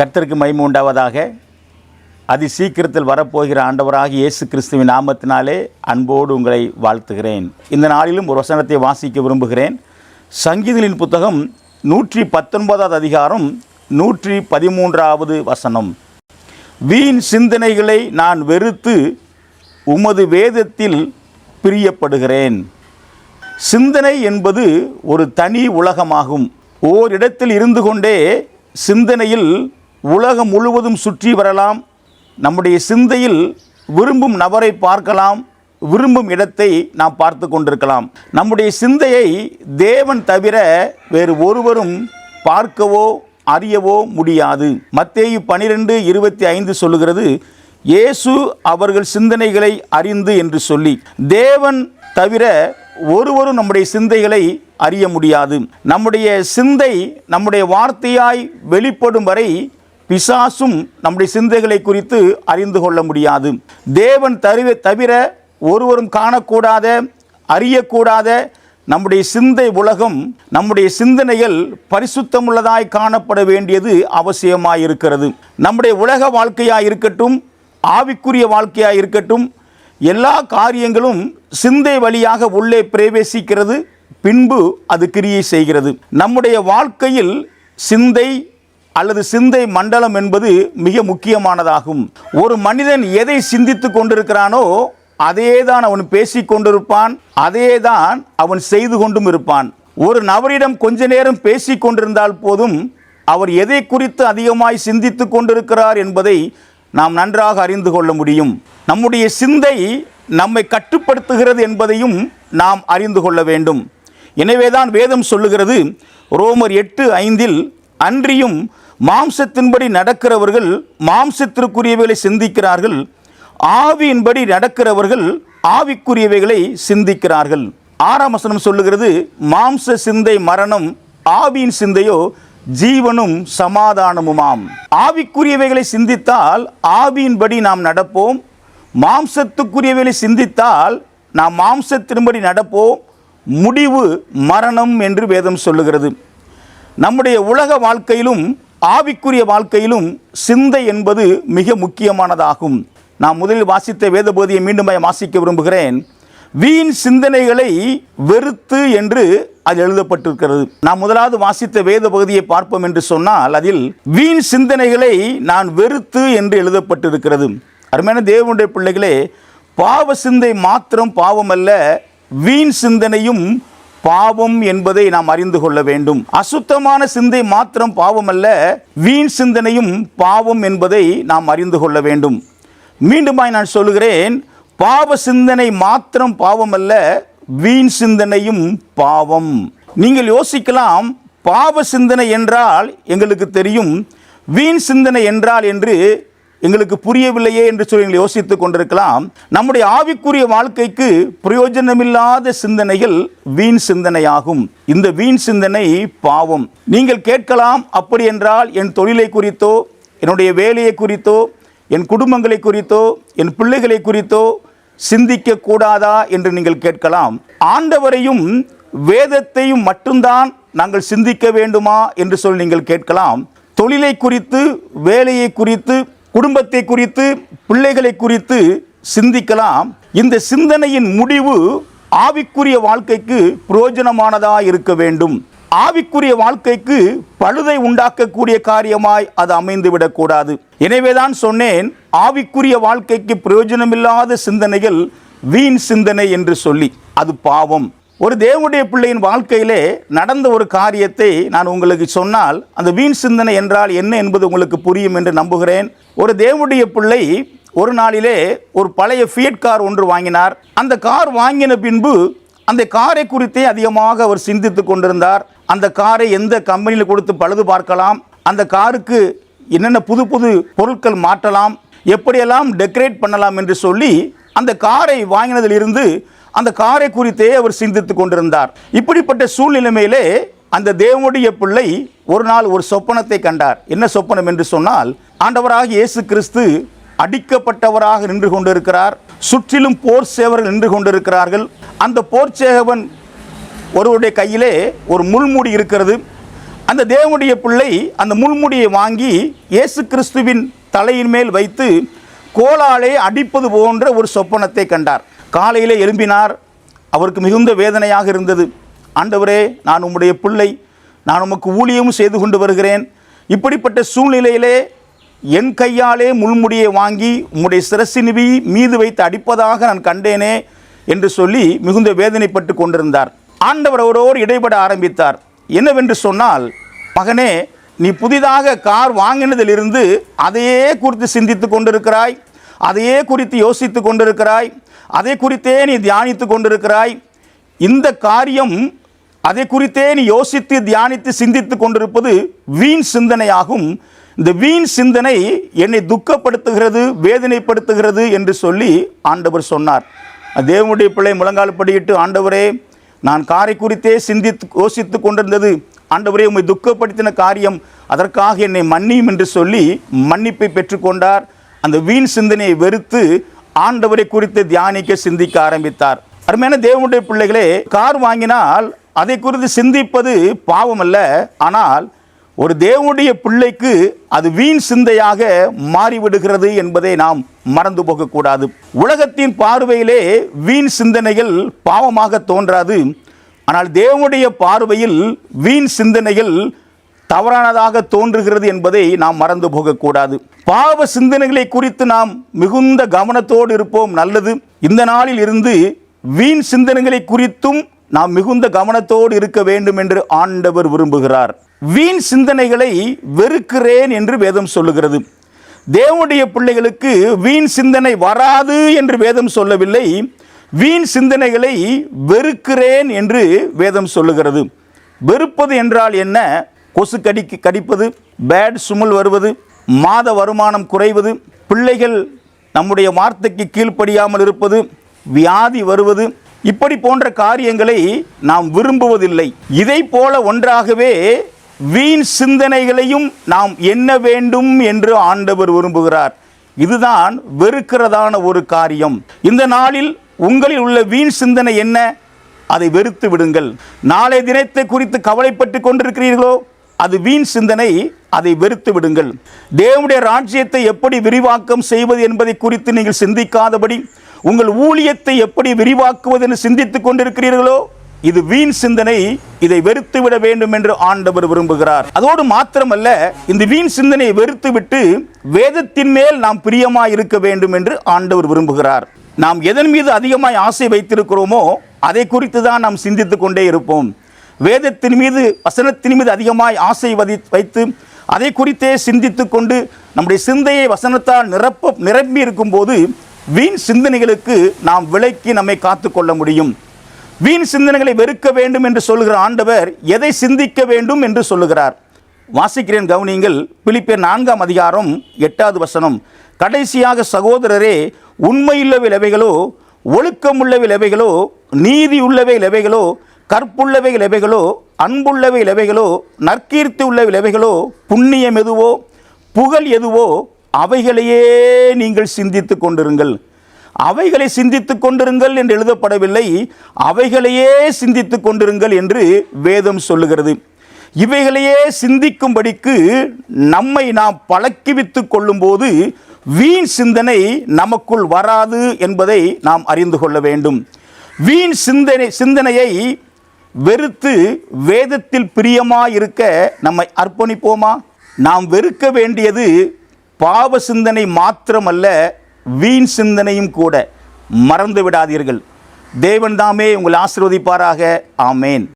கர்த்தருக்கு மகிமை உண்டாவதாக. அதி சீக்கிரத்தில் வரப்போகிற ஆண்டவராக இயேசு கிறிஸ்துவின் நாமத்தினாலே அன்போடு உங்களை வாழ்த்துகிறேன். இந்த நாளிலும் ஒரு வசனத்தை வாசிக்க விரும்புகிறேன். சங்கீதலின் புத்தகம் நூற்றி பத்தொன்பதாவது அதிகாரம் நூற்றி பதிமூன்றாவது வசனம். வீண் சிந்தனைகளை நான் வெறுத்து உமது வேதத்தில் பிரியப்படுகிறேன். சிந்தனை என்பது ஒரு தனி உலகமாகும். ஓரிடத்தில் இருந்து கொண்டே சிந்தனையில் உலகம் முழுவதும் சுற்றி வரலாம். நம்முடைய சிந்தையில் விரும்பும் நபரை பார்க்கலாம். விரும்பும் இடத்தை நாம் பார்த்து கொண்டிருக்கலாம். நம்முடைய சிந்தையை தேவன் தவிர வேறு ஒருவரும் பார்க்கவோ அறியவோ முடியாது. மத்தேயு பனிரெண்டு இருபத்தி ஐந்து சொல்லுகிறது இயேசு அவர்கள் சிந்தனைகளை அறிந்து என்று சொல்லி. தேவன் தவிர ஒருவரும் நம்முடைய சிந்தைகளை அறிய முடியாது. நம்முடைய சிந்தை நம்முடைய வார்த்தையாய் வெளிப்படும் வரை பிசாசும் நம்முடைய சிந்தைகளை குறித்து அறிந்து கொள்ள முடியாது. தேவன் தருவ தவிர ஒருவரும் காணக்கூடாத அறியக்கூடாத நம்முடைய சிந்தை உலகம் நம்முடைய சிந்தனைகள் பரிசுத்தமுள்ளதாய் காணப்பட வேண்டியது அவசியமாக இருக்கிறது நம்முடைய உலக வாழ்க்கையாக இருக்கட்டும் ஆவிக்குரிய வாழ்க்கையாக இருக்கட்டும் எல்லா காரியங்களும் சிந்தை வழியாக உள்ளே பிரவேசிக்கிறது பின்பு அது கிரியை செய்கிறது. நம்முடைய வாழ்க்கையில் சிந்தை அல்லது சிந்தை மண்டலம் என்பது மிக முக்கியமானதாகும். ஒரு மனிதன் எதை சிந்தித்து கொண்டிருக்கிறானோ அதே தான் அவன் பேசிக் கொண்டிருப்பான் அதே தான் அவன் செய்து கொண்டும் இருப்பான். ஒரு நபரிடம் கொஞ்ச நேரம் பேசிக் கொண்டிருந்தால் போதும் அவர் எதை குறித்து அதிகமாய் சிந்தித்து கொண்டிருக்கிறார் என்பதை நாம் நன்றாக அறிந்து கொள்ள முடியும். நம்முடைய சிந்தை நம்மை கட்டுப்படுத்துகிறது என்பதையும் நாம் அறிந்து கொள்ள வேண்டும். எனவேதான் வேதம் சொல்லுகிறது ரோமர் எட்டு ஐந்தில் அன்றியும் மாம்சத்தின்படி நடக்கிறவர்கள் மாம்சத்திற்குரியவைகளை சிந்திக்கிறார்கள். ஆவியின்படி நடக்கிறவர்கள் ஆவிக்குரியவைகளை சிந்திக்கிறார்கள். ஆறாம் வசனம் சொல்லுகிறது மாம்ச சிந்தை மரணம் ஆவியின் சிந்தையோ ஜீவனும் சமாதானமுமாம். ஆவிக்குரியவைகளை சிந்தித்தால் ஆவியின்படி நாம் நடப்போம். மாம்சத்துக்குரியவைகளை சிந்தித்தால் நாம் மாம்சத்தின்படி நடப்போம். முடிவு மரணம் என்று வேதம் சொல்லுகிறது. நம்முடைய உலக வாழ்க்கையிலும் ஆவிக்குரிய வாழ்க்கையிலும் சிந்தை என்பது மிக முக்கியமானதாகும். நான் முதலில் வாசித்த வேதபோதியை மீண்டும் வாசிக்க விரும்புகிறேன். வீண் சிந்தனைகளை வெறுத்து என்று அது எழுதப்பட்டிருக்கிறது. நான் முதலாவது வாசித்த வேத பகுதியை பார்ப்போம் என்று சொன்னால் அதில் வீண் சிந்தனைகளை நான் வெறுத்து என்று எழுதப்பட்டிருக்கிறது. அருமையான தேவனுடைய பிள்ளைகளே பாவ சிந்தை மாத்திரம் பாவம் அல்ல வீண் சிந்தனையும் பாவம் என்பதை நாம் அறிந்து கொள்ள வேண்டும். அசுத்தமான சிந்தை மாத்திரம் பாவம் அல்ல வீண் சிந்தனையும் பாவம் என்பதை நாம் அறிந்து கொள்ள வேண்டும். மீண்டுமாய் நான் சொல்லுகிறேன் பாவ சிந்தனை மாத்திரம் பாவம் அல்ல வீண் சிந்தனையும் பாவம். நீங்கள் யோசிக்கலாம் பாவ சிந்தனை என்றால் எங்களுக்கு தெரியும் வீண் சிந்தனை என்றால் என்று எங்களுக்கு புரியவில்லையே என்று சொல்லி நீங்கள் யோசித்துக் கொண்டிருக்கலாம். நம்முடைய ஆவிக்குரிய வாழ்க்கைக்கு பிரயோஜனமில்லாத சிந்தனைகள் வீண் சிந்தனையாகும். இந்த வீண் சிந்தனை பாவம். நீங்கள் கேட்கலாம் அப்படி என்றால் என் தொழிலை குறித்தோ என்னுடைய வேலையை குறித்தோ என் குடும்பங்களை குறித்தோ என் பிள்ளைகளை குறித்தோ சிந்திக்க கூடாதா? என்று நீங்கள் கேட்கலாம். ஆண்டவரையும் வேதத்தையும் மட்டும்தான் நாங்கள் சிந்திக்க வேண்டுமா? என்று சொல்லி நீங்கள் கேட்கலாம். தொழிலை குறித்து வேலையை குறித்து குடும்பத்தை குறித்து பிள்ளைகளை குறித்து சிந்திக்கலாம். இந்த சிந்தனையின் முடிவு ஆவிக்குரிய வாழ்க்கைக்கு பிரயோஜனமானதாக இருக்க வேண்டும். ஆவிக்குரிய வாழ்க்கைக்கு பழுதை உண்டாக்கக்கூடிய காரியமாய் அது அமைந்து விடக்கூடாது எனவேதான் சொன்னேன் ஆவிக்குரிய வாழ்க்கைக்கு பிரயோஜனமில்லாத சிந்தனைகள் வீண் சிந்தனை என்று சொல்லி. அது பாவம். ஒரு தேவனுடைய பிள்ளையின் வாழ்க்கையிலே நடந்த ஒரு காரியத்தை நான் உங்களுக்கு சொன்னால் அந்த வீண் சிந்தனை என்றால் என்ன என்பது உங்களுக்கு புரியும் என்று நம்புகிறேன். ஒரு தேவனுடைய பிள்ளை ஒரு நாளிலே ஒரு பழைய ஃபியட் கார் ஒன்று வாங்கினார். அந்த கார் வாங்கின பின்பு அந்த காரை குறித்தே அதிகமாக அவர் சிந்தித்து கொண்டிருந்தார். அந்த காரை எந்த கம்பெனியில் கொடுத்து பழுது பார்க்கலாம் அந்த காருக்கு என்னென்ன புது புது பொருட்கள் மாற்றலாம் எப்படியெல்லாம் டெக்கரேட் பண்ணலாம் என்று சொல்லி அந்த காரை வாங்கினதிலிருந்து அந்த காரை குறித்தே அவர் சிந்தித்து கொண்டிருந்தார். இப்படிப்பட்ட சூழ்நிலைமையிலே அந்த தேவனுடைய பிள்ளை ஒரு நாள் ஒரு சொப்பனத்தை கண்டார். என்ன சொப்பனம் என்று சொன்னால் ஆண்டவராக இயேசு கிறிஸ்து அடிக்கப்பட்டவராக நின்று கொண்டிருக்கிறார். சுற்றிலும் போர் சேவர்கள் நின்று கொண்டிருக்கிறார்கள். அந்த போர் சேவன் ஒருவருடைய கையிலே ஒரு முள்மூடி இருக்கிறது. அந்த தேவனுடைய பிள்ளை அந்த முள்முடியை வாங்கி இயேசு கிறிஸ்துவின் தலையின் மேல் வைத்து கோலாலே அடிப்பது போன்ற ஒரு சொப்பனத்தை கண்டார். காலையிலே எழும்பினார். அவருக்கு மிகுந்த வேதனையாக இருந்தது. ஆண்டவரே நான் உம்முடைய பிள்ளை. நான் உமக்கு ஊழியமும் செய்து கொண்டு வருகிறேன். இப்படிப்பட்ட சூழ்நிலையிலே என் கையாலே முள்முடியை வாங்கி உம்முடைய சிரசினிவி மீது வைத்து அடிப்பதாக நான் கண்டேனே என்று சொல்லி மிகுந்த வேதனைப்பட்டு கொண்டிருந்தார். ஆண்டவர் அவரோடு இடைபட ஆரம்பித்தார். என்னவென்று சொன்னால் மகனே நீ புதிதாக கார் வாங்கினதிலிருந்து அதையே குறித்து சிந்தித்து கொண்டிருக்கிறாய். அதையே குறித்து யோசித்து கொண்டிருக்கிறாய் அதை குறித்தே நீ தியானித்து கொண்டிருக்கிறாய். இந்த காரியம் அதை குறித்தே நீ யோசித்து தியானித்து சிந்தித்து கொண்டிருப்பது வீண் சிந்தனையாகும். இந்த வீண் சிந்தனை என்னை துக்கப்படுத்துகிறது வேதனைப்படுத்துகிறது என்று சொல்லி ஆண்டவர் சொன்னார். தேவனுடைய பிள்ளை முழங்கால் படியிட்டு ஆண்டவரே நான் காரை குறித்தே சிந்தித்து யோசித்து கொண்டிருந்தது. ஆண்டவரே உம்மை துக்கப்படுத்தின காரியம் அதற்காக என்னை மன்னியும் என்று சொல்லி மன்னிப்பை பெற்றுக்கொண்டார் அந்த வீண் சிந்தனையை வெறுத்து ஆண்டவரை குறித்து தியானிக்க சிந்திக்க ஆரம்பித்தார். அருமையான தேவனுடைய பிள்ளைகளே கார் வாங்கினால் அதை குறித்து சிந்திப்பது பாவம் அல்ல ஆனால் ஒரு தேவனுடைய பிள்ளைக்கு அது வீண் சிந்தையாக மாறிவிடுகிறது என்பதை நாம் மறந்து போகக்கூடாது. உலகத்தின் பார்வையிலே வீண் சிந்தனைகள் பாவமாக தோன்றாது. ஆனால் தேவனுடைய பார்வையில் வீண் சிந்தனைகள் தவறானதாக தோன்றுகிறது என்பதை நாம் மறந்து போகக்கூடாது. பாவ சிந்தனைகளை குறித்து நாம் மிகுந்த கவனத்தோடு இருப்போம் நல்லது. இந்த நாளில் இருந்து வீண் சிந்தனைகளை குறித்தும் நாம் மிகுந்த கவனத்தோடு இருக்க வேண்டும் என்று ஆண்டவர் விரும்புகிறார். வீண் சிந்தனைகளை வெறுக்கிறேன் என்று வேதம் சொல்லுகிறது. தேவனுடைய பிள்ளைகளுக்கு வீண் சிந்தனை வராது என்று வேதம் சொல்லவில்லை. வீண் சிந்தனைகளை வெறுக்கிறேன் என்று வேதம் சொல்லுகிறது. வெறுப்பது என்றால் என்ன? கொசு கடிக்கு கடிப்பது பேட் சுமல் வருவது மாத வருமானம் குறைவது பிள்ளைகள் நம்முடைய வார்த்தைக்கு கீழ்ப்படியாமல் இருப்பது வியாதி வருவது இப்படி போன்ற காரியங்களை நாம் விரும்புவதில்லை. இதை போல ஒன்றாகவே வீண் சிந்தனைகளையும் நாம் என்ன வேண்டும் என்று ஆண்டவர் விரும்புகிறார். இதுதான் வெறுக்கிறதான ஒரு காரியம். இந்த நாளில் உங்களில் உள்ள வீண் சிந்தனை என்ன? அதை வெறுத்து விடுங்கள். நாளை தினத்தை குறித்து கவலைப்பட்டு கொண்டிருக்கிறீர்களோ? அது வீண் சிந்தனை அதை வெறுத்து விடுங்கள். தேவனுடைய ராஜ்யத்தை எப்படி விரிவாக்கம் செய்வது என்பதை குறித்து நீங்கள் சிந்திக்காதபடி உங்கள் ஊழியத்தை எப்படி விரிவாக்குவது என்று சிந்தித்துக் கொண்டிருக்கிறீர்களோ இது வீண் சிந்தனை இதை வெறுத்து விட வேண்டும் என்று ஆண்டவர் விரும்புகிறார். அதோடு மாத்திரமல்ல இந்த வீண் சிந்தனையை வெறுத்து விட்டு வேதத்தின் மேல் நாம் பிரியமாய் இருக்க வேண்டும் என்று ஆண்டவர் விரும்புகிறார். நாம் எதன் மீது அதிகமாய் ஆசை வைத்திருக்கிறோமோ அதை குறித்து தான் நாம் சிந்தித்துக் கொண்டே இருப்போம். வேதத்தின் மீது வசனத்தின் மீது அதிகமாய் ஆசை வதி வைத்து அதை குறித்தே சிந்தித்து கொண்டு நம்முடைய சிந்தையை வசனத்தால் நிரப்ப நிரம்பி இருக்கும்போது வீண் சிந்தனைகளுக்கு நாம் விலக்கி நம்மை காத்துக்கொள்ள முடியும். வீண் சிந்தனைகளை வெறுக்க வேண்டும் என்று சொல்லுகிற ஆண்டவர் எதை சிந்திக்க வேண்டும் என்று சொல்லுகிறார். வாசிக்கிறேன் கவனியங்கள் பிலிப்பியர் நான்காம் அதிகாரம் எட்டாவது வசனம். கடைசியாக சகோதரரே உண்மையுள்ளவை லவைகளோ ஒழுக்கமுள்ளவை லவைகளோ நீதி உள்ளவை லவைகளோ கற்புள்ளவை இலவைகளோ அன்புள்ளவை இலவைகளோ நற்கீர்த்தி உள்ளவை லவைகளோ புண்ணியம் எதுவோ புகழ் எதுவோ அவைகளையே நீங்கள் சிந்தித்து கொண்டிருங்கள். அவைகளை சிந்தித்து கொண்டிருங்கள் என்று எழுதப்படவில்லை. அவைகளையே சிந்தித்து கொண்டிருங்கள் என்று வேதம் சொல்லுகிறது. இவைகளையே சிந்திக்கும்படிக்கு நம்மை நாம் பழக்கிவித்து கொள்ளும்போது வீண் சிந்தனை நமக்குள் வராது என்பதை நாம் அறிந்து கொள்ள வேண்டும். வீண் சிந்தனை சிந்தனையை வெறுத்து வேதத்தில் பிரியமாயிருக்க நம்மை அர்ப்பணிப்போமா? நாம் வெறுக்க வேண்டியது பாவ சிந்தனை மாத்திரமல்ல வீண் சிந்தனையும் கூட. மறந்து விடாதீர்கள் தேவன்தாமே உங்களை ஆசிர்வதிப்பாராக. ஆமேன்.